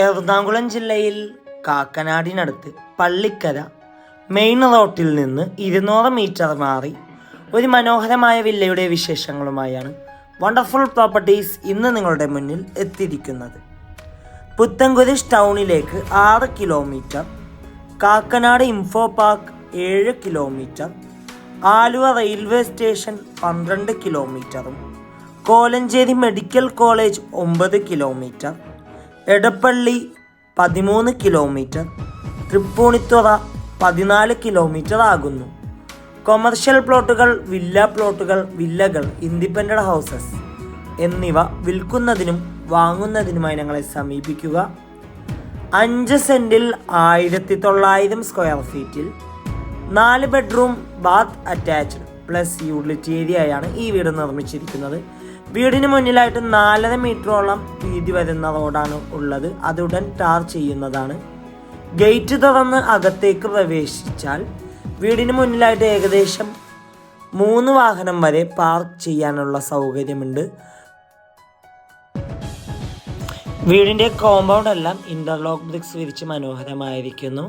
എറണാകുളം ജില്ലയിൽ കാക്കനാടിനടുത്ത് പള്ളിക്കര മെയിൻ റോട്ടിൽ നിന്ന് ഇരുന്നൂറ് മീറ്റർ മാറി ഒരു മനോഹരമായ വില്ലയുടെ വിശേഷങ്ങളുമായാണ് വണ്ടർഫുൾ പ്രോപ്പർട്ടീസ് ഇന്ന് നിങ്ങളുടെ മുന്നിൽ എത്തിയിരിക്കുന്നത്. പുത്തൻകുരിശ് ടൗണിലേക്ക് ആറ് കിലോമീറ്റർ കാക്കനാട് ഇൻഫോ പാർക്ക് ഏഴ് കിലോമീറ്റർ ആലുവ റെയിൽവേ സ്റ്റേഷൻ പന്ത്രണ്ട് കിലോമീറ്ററും കോലഞ്ചേരി മെഡിക്കൽ കോളേജ് ഒമ്പത് കിലോമീറ്റർ എടപ്പള്ളി പതിമൂന്ന് കിലോമീറ്റർ തൃപ്പൂണിത്തുറ പതിനാല് കിലോമീറ്റർ ആകുന്നു. കൊമേർഷ്യൽ പ്ലോട്ടുകൾ വില്ല പ്ലോട്ടുകൾ വില്ലകൾ ഇൻഡിപെൻഡന്റ് ഹൗസസ് എന്നിവ വിൽക്കുന്നതിനും വാങ്ങുന്നതിനുമായി ഞങ്ങളെ സമീപിക്കുക. അഞ്ച് സെന്റിൽ ആയിരത്തി തൊള്ളായിരം സ്ക്വയർ ഫീറ്റിൽ നാല് bedroom bath attached plus utility ഏരിയയാണ് ഈ വീട് നിർമ്മിച്ചിരിക്കുന്നത്. വീടിന് മുന്നിലായിട്ട് നാലര മീറ്ററോളം വീതി വരുന്ന റോഡാണ് ഉള്ളത്. അതുടൻ ടാർ ചെയ്യുന്നതാണ്. ഗേറ്റ് തുറന്ന് അകത്തേക്ക് പ്രവേശിച്ചാൽ വീടിന് മുന്നിലായിട്ട് ഏകദേശം മൂന്ന് വാഹനം വരെ പാർക്ക് ചെയ്യാനുള്ള സൗകര്യമുണ്ട്. വീടിന്റെ കോമ്പൗണ്ട് എല്ലാം ഇന്റർലോക്ക് ബ്രിക്സ് വിരിച്ച് മനോഹരമായിരിക്കുന്നു.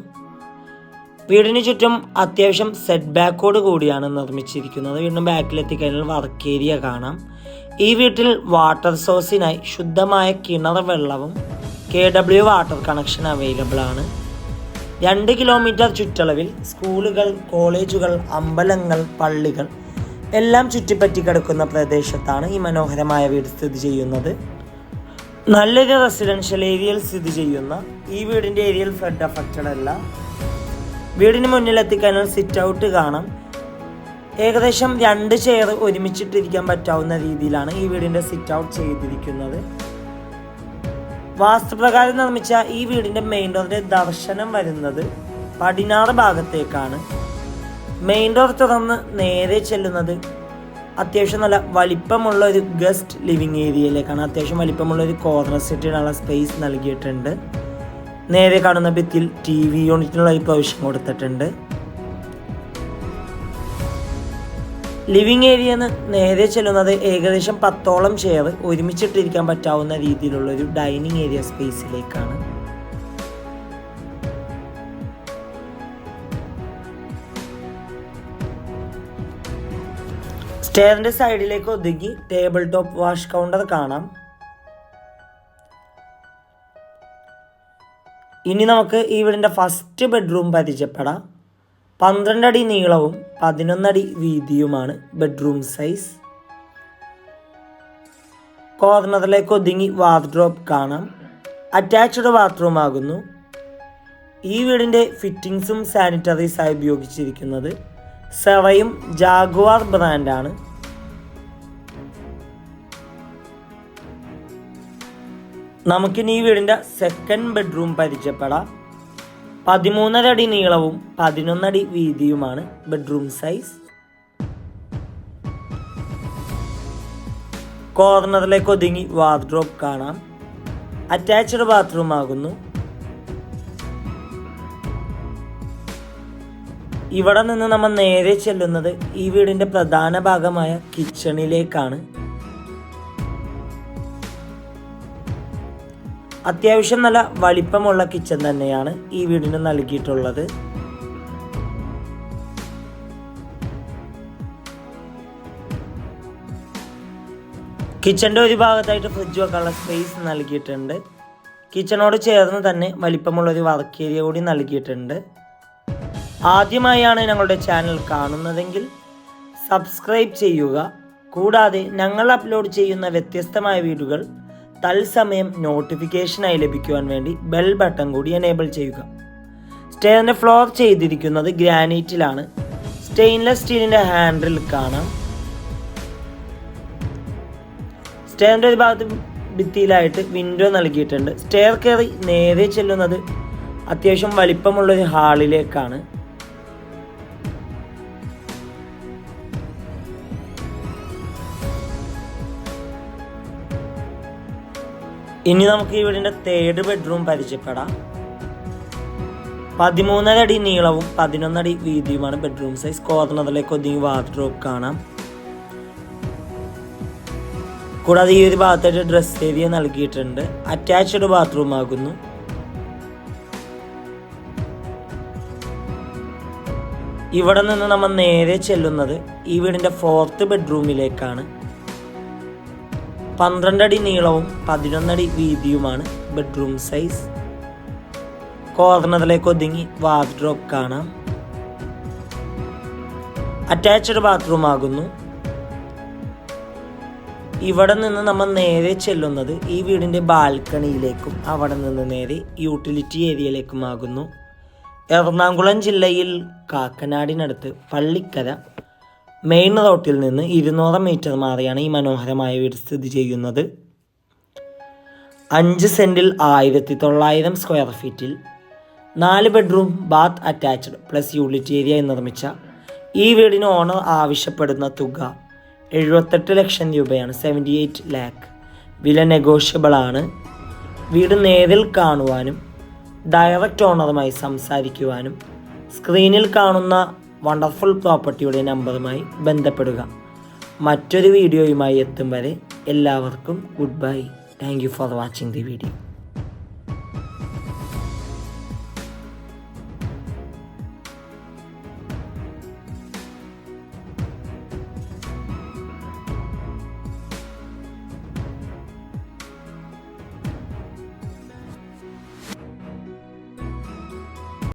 വീടിന് ചുറ്റും അത്യാവശ്യം സെറ്റ് ബാക്കോട് കൂടിയാണ് നിർമ്മിച്ചിരിക്കുന്നത്. വീടിന് ബാക്കിലെത്തിക്കഴിഞ്ഞാൽ വർക്ക് ഏരിയ കാണാം. ഈ വീട്ടിൽ വാട്ടർ സോഴ്സിനായി ശുദ്ധമായ കിണർ വെള്ളവും K W water connection available ആണ്. രണ്ട് കിലോമീറ്റർ ചുറ്റളവിൽ സ്കൂളുകൾ കോളേജുകൾ അമ്പലങ്ങൾ പള്ളികൾ എല്ലാം ചുറ്റിപ്പറ്റി കിടക്കുന്ന പ്രദേശത്താണ് ഈ മനോഹരമായ വീട് സ്ഥിതി ചെയ്യുന്നത്. നല്ലൊരു റെസിഡൻഷ്യൽ ഏരിയയിൽ സ്ഥിതി ചെയ്യുന്ന ഈ വീടിന്റെ ഏരിയയിൽ ഫ്ലഡ് അഫക്റ്റഡ് അല്ല. വീടിന് മുന്നിൽ എത്തിക്കഴിഞ്ഞാൽ സിറ്റ് ഔട്ട് കാണാം. ഏകദേശം രണ്ട് ചെയർ ഒരുമിച്ചിട്ടിരിക്കാൻ പറ്റാവുന്ന രീതിയിലാണ് ഈ വീടിന്റെ സിറ്റ് ഔട്ട് ചെയ്തിരിക്കുന്നത്. വാസ്തുപ്രകാരം നിർമ്മിച്ച ഈ വീടിന്റെ മെയിൻ ഡോറിന്റെ ദർശനം വരുന്നത് പടിഞ്ഞാറ് ഭാഗത്തേക്കാണ്. മെയിൻ ഡോർ തുറന്ന് നേരെ ചെല്ലുന്നത് അത്യാവശ്യം നല്ല വലിപ്പമുള്ള ഒരു ഗസ്റ്റ് ലിവിങ് ഏരിയയിലേക്കാണ് അത്യാവശ്യം വലിപ്പമുള്ള ഒരു കോർണർ സെറ്റിനുള്ള സ്പേസ് നൽകിയിട്ടുണ്ട്. നേരെ കാണുന്ന ഭിത്തിയിൽ ടി വി യൂണിറ്റിനുള്ള ഈ പ്രൊവിഷൻ കൊടുത്തിട്ടുണ്ട്. ലിവിങ് ഏരിയ നേരെ ചെല്ലുന്നത് ഏകദേശം പത്തോളം ചെയർ ഒരുമിച്ചിട്ടിരിക്കാൻ പറ്റാവുന്ന രീതിയിലുള്ള ഒരു ഡൈനിങ് ഏരിയ സ്പേസിലേക്കാണ്. സ്റ്റെയറിന്റെ സൈഡിലേക്ക് ഒതുങ്ങി ടേബിൾ ടോപ്പ് വാഷ് കൗണ്ടർ കാണാം. ഇനി നമുക്ക് ഈ വീടിന്റെ ഫസ്റ്റ് ബെഡ്റൂം പരിചയപ്പെടാം. പന്ത്രണ്ട് അടി നീളവും പതിനൊന്നടി വീതിയുമാണ് ബെഡ്റൂം സൈസ്. കോർണറിലേക്ക് ഒതുങ്ങി വാർഡ്രോബ് കാണാം. അറ്റാച്ച്ഡ് ബാത്റൂം ആകുന്നു. ഈ വീടിന്റെ ഫിറ്റിങ്സും സാനിറ്ററീസായി ഉപയോഗിച്ചിരിക്കുന്നത് സെവയും ജാഗുവാർ ബ്രാൻഡാണ്. നമുക്കിനി ഈ വീടിന്റെ സെക്കൻഡ് ബെഡ്റൂം പരിചയപ്പെടാം. പതിമൂന്നര അടി നീളവും പതിനൊന്നടി വീതിയുമാണ് ബെഡ്റൂം സൈസ് കോർണറിലേക്ക് ഒതുങ്ങി വാർഡ്രോബ് കാണാം. അറ്റാച്ച്ഡ് ബാത്റൂം ആകുന്നു. ഇവിടെ നിന്ന് നമ്മൾ നേരെ ചെല്ലുന്നത് ഈ വീടിന്റെ പ്രധാന ഭാഗമായ കിച്ചണിലേക്കാണ് അത്യാവശ്യം നല്ല വലിപ്പമുള്ള കിച്ചൺ തന്നെയാണ് ഈ വീടിന് നൽകിയിട്ടുള്ളത്. കിച്ചന്റെ ഒരു ഭാഗത്തായിട്ട് ഫ്രിഡ്ജ് വെക്കാനുള്ള സ്പേസ് നൽകിയിട്ടുണ്ട്. കിച്ചണോട് ചേർന്ന് തന്നെ വലിപ്പമുള്ള ഒരു വർക്ക് ഏരിയ കൂടി നൽകിയിട്ടുണ്ട്. ആദ്യമായാണ് ഞങ്ങളുടെ ചാനൽ കാണുന്നതെങ്കിൽ സബ്സ്ക്രൈബ് ചെയ്യുക. കൂടാതെ ഞങ്ങൾ അപ്ലോഡ് ചെയ്യുന്ന വ്യത്യസ്തമായ വീഡിയോകൾ തത്സമയം നോട്ടിഫിക്കേഷനായി ലഭിക്കുവാൻ വേണ്ടി ബെൽ ബട്ടൺ കൂടി എനേബിൾ ചെയ്യുക. സ്റ്റെയറിന്റെ ഫ്ലോർ ചെയ്തിരിക്കുന്നത് ഗ്രാനൈറ്റിലാണ്. സ്റ്റെയിൻലെസ് സ്റ്റീലിന്റെ ഹാൻഡിൽ കാണാം. സ്റ്റെയറിന്റെ ഒരു ഭാഗത്ത് ഭിത്തിയിലായിട്ട് വിൻഡോ നൽകിയിട്ടുണ്ട്. സ്റ്റെയർ കയറി നേരെ ചെല്ലുന്നത് അത്യാവശ്യം വലിപ്പമുള്ളൊരു ഹാളിലേക്കാണ്. ഇനി നമുക്ക് ഈ വീടിന്റെ തേർഡ് ബെഡ്റൂം പരിചയപ്പെടാം. പതിമൂന്നര അടി നീളവും പതിനൊന്നടി വീതിയുമാണ് ബെഡ്റൂം സൈസ് കോർണറിലേക്ക് ഒതുങ്ങി വാർഡ്രോബ് കാണാം. കൂടാതെ ഈ ഒരു ഭാഗത്തായിട്ട് ഡ്രസ് ഏരിയ നൽകിയിട്ടുണ്ട്. അറ്റാച്ച്ഡ് ബാത്റൂം ആകുന്നു. ഇവിടെ നിന്ന് നമ്മൾ നേരെ ചെല്ലുന്നത് ഈ വീടിന്റെ ഫോർത്ത് ബെഡ്റൂമിലേക്കാണ് പന്ത്രണ്ടടി നീളവും പതിനൊന്നടി വീതിയുമാണ് ബെഡ്റൂം സൈസ് കോർണറിലേക്ക് ഒതുങ്ങി വാർഡ്രോബ് കാണാം. അറ്റാച്ച്ഡ് ബാത്റൂം ആകുന്നു. ഇവിടെ നിന്ന് നമ്മൾ നേരെ ചെല്ലുന്നത് ഈ വീടിന്റെ ബാൽക്കണിയിലേക്കും അവിടെ നിന്ന് നേരെ യൂട്ടിലിറ്റി ഏരിയയിലേക്കുമാകുന്നു എറണാകുളം ജില്ലയിൽ കാക്കനാടിനടുത്ത് പള്ളിക്കര മെയിൻ റോട്ടിൽ നിന്ന് ഇരുന്നൂറ് മീറ്റർ മാറിയാണ് ഈ മനോഹരമായ വീട് സ്ഥിതി ചെയ്യുന്നത്. അഞ്ച് സെന്റിൽ ആയിരത്തി തൊള്ളായിരം സ്ക്വയർ ഫീറ്റിൽ നാല് bedroom bath attached plus unit area നിർമ്മിച്ച ഈ വീടിന് ഓണർ ആവശ്യപ്പെടുന്ന തുക എഴുപത്തെട്ട് ലക്ഷം രൂപയാണ്. സെവന്റി എയ്റ്റ് ലാക്ക് വില നെഗോഷ്യബിൾ ആണ്. വീട് നേരിൽ കാണുവാനും ഡയറക്റ്റ് ഓണറുമായി സംസാരിക്കുവാനും സ്ക്രീനിൽ കാണുന്ന വണ്ടർഫുൾ പ്രോപ്പർട്ടിയുടെ നമ്പറുമായി ബന്ധപ്പെടുക. മറ്റൊരു വീഡിയോയുമായി എത്തും വരെ എല്ലാവർക്കും good bye thank you for watching the video